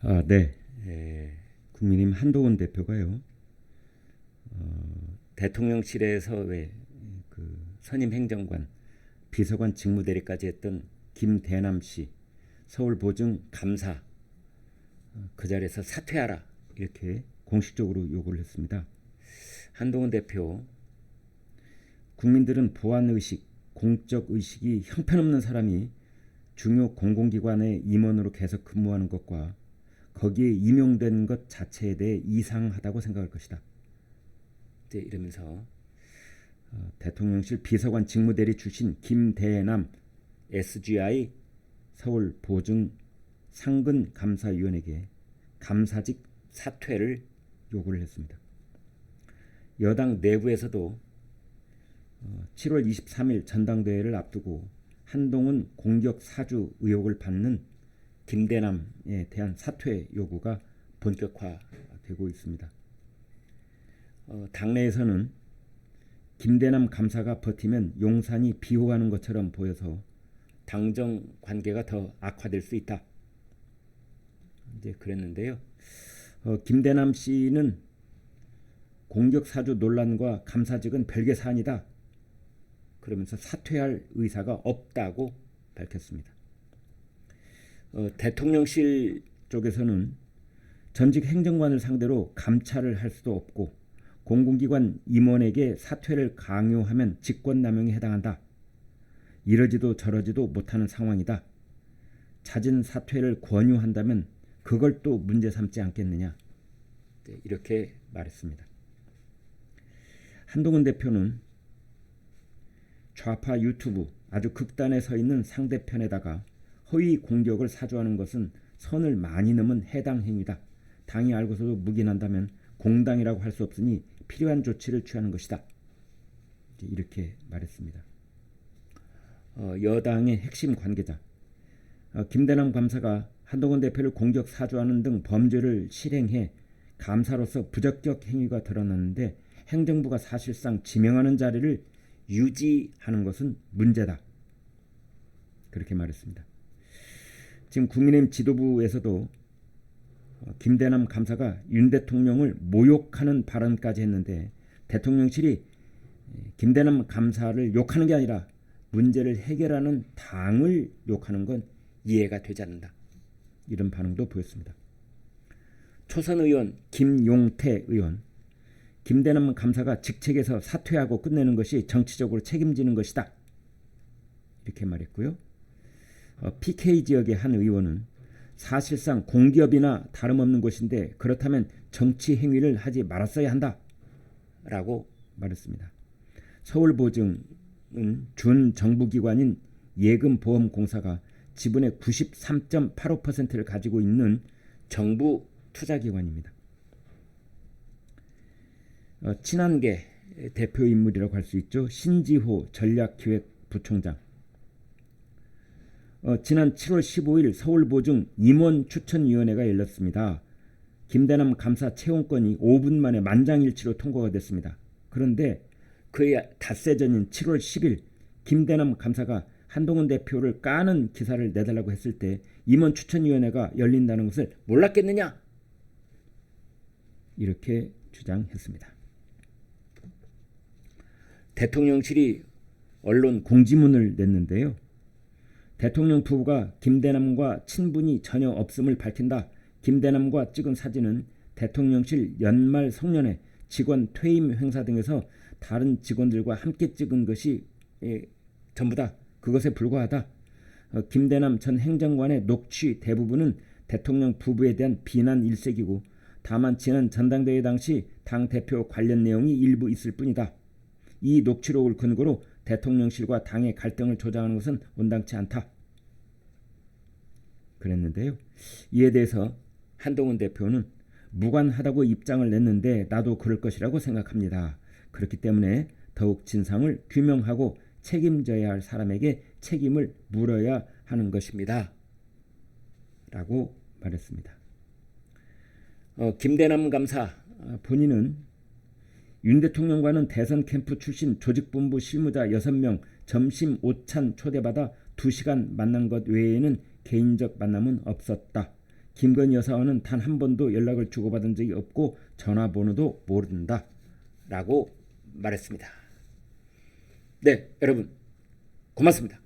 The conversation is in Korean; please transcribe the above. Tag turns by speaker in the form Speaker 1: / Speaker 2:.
Speaker 1: 아, 네. 에, 국민의힘 한동훈 대표가요. 어, 대통령실에서 왜 그 선임 행정관, 비서관 직무대리까지 했던 김대남 씨 서울 보증 감사 어, 그 자리에서 사퇴하라 이렇게 공식적으로 요구를 했습니다. 한동훈 대표 국민들은 보안 의식, 공적 의식이 형편없는 사람이 중요 공공기관의 임원으로 계속 근무하는 것과 거기에 임용된 것 자체에 대해 이상하다고 생각할 것이다. 이제 이러면서 어, 대통령실 비서관 직무대리 출신 김대남 SGI 서울 보증 상근 감사위원에게 감사직 사퇴를 요구를 했습니다. 여당 내부에서도 7월 23일 전당대회를 앞두고 한동훈 공격 사주 의혹을 받는 김대남에 대한 사퇴 요구가 본격화되고 있습니다. 어, 당내에서는 김대남 감사가 버티면 용산이 비호하는 것처럼 보여서 당정 관계가 더 악화될 수 있다. 이제 그랬는데요. 어, 김대남 씨는 공격 사주 논란과 감사직은 별개 사안이다. 그러면서 사퇴할 의사가 없다고 밝혔습니다. 어, 대통령실 쪽에서는 전직 행정관을 상대로 감찰을 할 수도 없고 공공기관 임원에게 사퇴를 강요하면 직권남용에 해당한다. 이러지도 저러지도 못하는 상황이다. 잦은 사퇴를 권유한다면 그걸 또 문제 삼지 않겠느냐. 네, 이렇게 말했습니다. 한동훈 대표는 좌파 유튜브 아주 극단에 서 있는 상대편에다가 허위 공격을 사주하는 것은 선을 많이 넘은 해당 행위다. 당이 알고서도 묵인한다면 공당이라고 할 수 없으니 필요한 조치를 취하는 것이다. 이렇게 말했습니다. 어, 여당의 핵심 관계자 어, 김대남 감사가 한동훈 대표를 공격 사주하는 등 범죄를 실행해 감사로서 부적격 행위가 드러났는데 행정부가 사실상 지명하는 자리를 유지하는 것은 문제다. 그렇게 말했습니다. 지금 국민의힘 지도부에서도 어, 김대남 감사가 윤 대통령을 모욕하는 발언까지 했는데 대통령실이 김대남 감사를 욕하는 게 아니라 문제를 해결하는 당을 욕하는 건 이해가 되지 않는다. 이런 반응도 보였습니다. 초선 의원 김용태 의원 김대남 감사가 직책에서 사퇴하고 끝내는 것이 정치적으로 책임지는 것이다. 이렇게 말했고요. 어, PK 지역의 한 의원은 사실상 공기업이나 다름없는 곳인데 그렇다면 정치 행위를 하지 말았어야 한다. 라고 말했습니다. 서울보증은 준 정부기관인 예금보험공사가 지분의 93.85%를 가지고 있는 정부 투자기관입니다. 어, 친한계 대표 인물이라고 할 수 있죠. 신지호 전략기획부총장. 어, 지난 7월 15일 서울보증 임원 추천위원회가 열렸습니다. 김대남 감사 채용권이 5분 만에 만장일치로 통과가 됐습니다. 그런데 그의 닷새 전인 7월 10일 김대남 감사가 한동훈 대표를 까는 기사를 내달라고 했을 때 임원 추천위원회가 열린다는 것을 몰랐겠느냐? 이렇게 주장했습니다. 대통령실이 언론 공지문을 냈는데요. 대통령 부부가 김대남과 친분이 전혀 없음을 밝힌다. 김대남과 찍은 사진은 대통령실 연말 송년회 직원 퇴임 행사 등에서 다른 직원들과 함께 찍은 것이 예, 전부다. 그것에 불과하다. 어, 김대남 전 행정관의 녹취 대부분은 대통령 부부에 대한 비난 일색이고 다만 지난 전당대회 당시 당 대표 관련 내용이 일부 있을 뿐이다. 이 녹취록을 근거로 대통령실과 당의 갈등을 조장하는 것은 온당치 않다. 그랬는데요. 이에 대해서 한동훈 대표는 무관하다고 입장을 냈는데 나도 그럴 것이라고 생각합니다. 그렇기 때문에 더욱 진상을 규명하고 책임져야 할 사람에게 책임을 물어야 하는 것입니다. 라고 말했습니다. 어, 김대남 감사 어, 본인은 윤 대통령과는 대선 캠프 출신 조직본부 실무자 6명 점심 오찬 초대받아 2시간 만난 것 외에는 개인적 만남은 없었다. 김건희 여사와는 단 한 번도 연락을 주고받은 적이 없고 전화번호도 모른다. 라고 말했습니다. 네, 여러분. 고맙습니다.